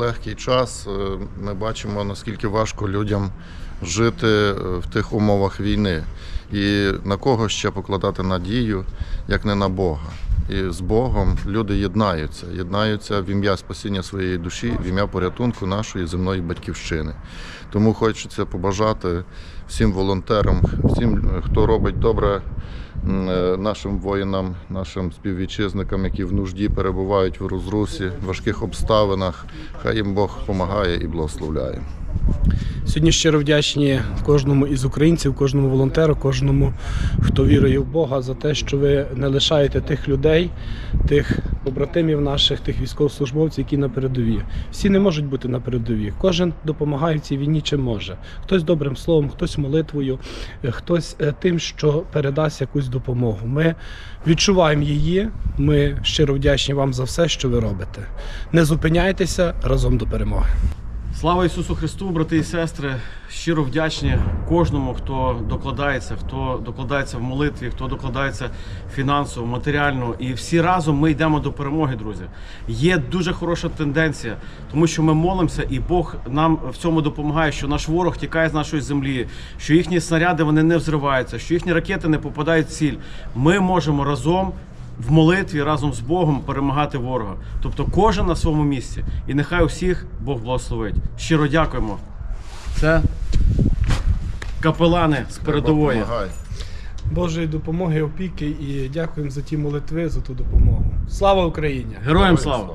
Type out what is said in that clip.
нелегкий час. Е, Ми бачимо, наскільки важко людям жити е, в тих умовах війни. І на кого ще покладати надію, як не на Бога. І з Богом люди єднаються, єднаються в ім'я спасіння своєї душі, в ім'я порятунку нашої земної батьківщини. Тому хочеться побажати всім волонтерам, всім, хто робить добре е, нашим воїнам, нашим співвітчизникам, які в нужді перебувають в розрусі, в важких обставинах. Хай їм Бог допомагає і благословляє. Сьогодні щиро вдячні кожному із українців, кожному волонтеру, кожному, хто вірує в Бога, за те, що ви не лишаєте тих людей, тих побратимів наших, тих військовослужбовців, які на передовій. Всі не можуть бути на передовій. Кожен допомагає в цій війні чим може. Хтось добрим словом, хтось молитвою, е, хтось е, тим, що передасть якусь допомогу. Ми відчуваємо її. Ми щиро вдячні вам за все, що ви робите. Не зупиняйтеся разом до перемоги. Слава Ісусу Христу, брати і сестри! Щиро вдячні кожному, хто докладається, хто докладається в молитві, хто докладається фінансово, матеріально. І всі разом ми йдемо до перемоги, друзі. Є дуже хороша тенденція, тому що ми молимося, і Бог нам в цьому допомагає, що наш ворог тікає з нашої землі, що їхні снаряди вони не взриваються, що їхні ракети не попадають в ціль. Ми можемо разом в молитві разом з Богом перемагати ворога. Тобто кожен на своєму місці. І нехай усіх Бог благословить. Щиро дякуємо. Це капелани з передової. Божої допомоги, опіки і дякуємо за ті молитви, за ту допомогу. Слава Україні! Героям слава!